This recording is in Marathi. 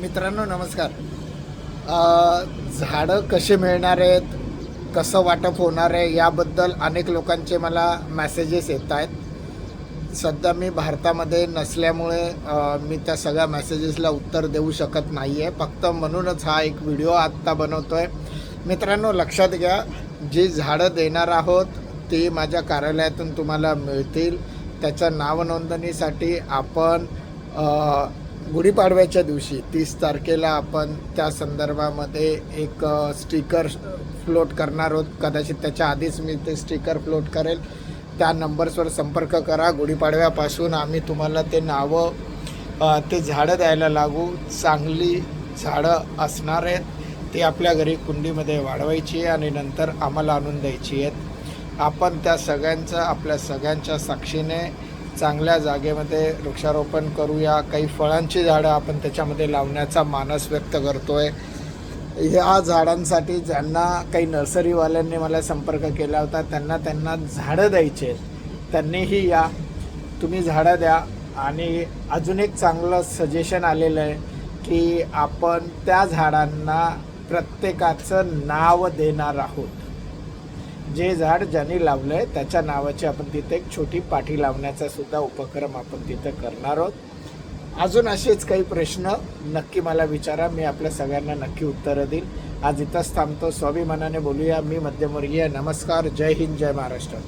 मित्रांनो नमस्कार. झाडं कसे मिळणार आहेत कसं वाटप होणार आहे याबद्दल अनेक लोकांचे मला मॅसेजेस येत आहेत. सध्या मी भारतामध्ये नसल्यामुळे मी त्या सगळ्या मॅसेजेसला उत्तर देऊ शकत नाही आहे फक्त म्हणूनच हा एक व्हिडिओ आत्ता बनवतो आहे मित्रांनो लक्षात घ्या जी झाडं देणार आहोत ती माझ्या कार्यालयातून तुम्हाला मिळतील. त्याच्या नावनोंदणीसाठी आपण गुढीपाडव्याच्या दिवशी तीस तारखेला आपण त्या संदर्भामध्ये एक स्टिकर फ्लोट करणार आहोत. कदाचित त्याच्या आधीच मी ते स्टिकर फ्लोट करेल. त्या नंबर्सवर संपर्क करा. गुढीपाडव्यापासून आम्ही तुम्हाला ते नावं ते झाडं द्यायला लागू. चांगली झाडं असणार आहेत. ती आपल्या घरी कुंडीमध्ये वाढवायची आहे आणि नंतर आम्हाला आणून द्यायची आहेत. आपण त्या सगळ्यांचं आपल्या सगळ्यांच्या साक्षीने चांगल्या जागेमध्ये वृक्षारोपण करूया. काही फळांची झाडं आपण त्याच्यामध्ये लावण्याचा मानस व्यक्त करतो आहे या झाडांसाठी ज्यांना काही नर्सरीवाल्यांनी मला संपर्क केला होता त्यांना त्यांना झाडं द्यायचे. त्यांनीही या. तुम्ही झाडं द्या. आणि अजून एक चांगलं सजेशन आलेलं आहे की आपण त्या झाडांना प्रत्येकाचं नाव देणार आहोत. जे झाड ज्यांनी लावलं आहे त्याच्या नावाची आपण तिथे एक छोटी पाठी लावण्याचा सुद्धा उपक्रम आपण तिथं करणार आहोत. अजून असेच काही प्रश्न नक्की मला विचारा मी आपल्या सगळ्यांना नक्की उत्तरं देईल आज इथंच थांबतो. स्वाभिमानाने बोलूया. मी मध्यमवर्गीय. नमस्कार. जय हिंद. जय महाराष्ट्र.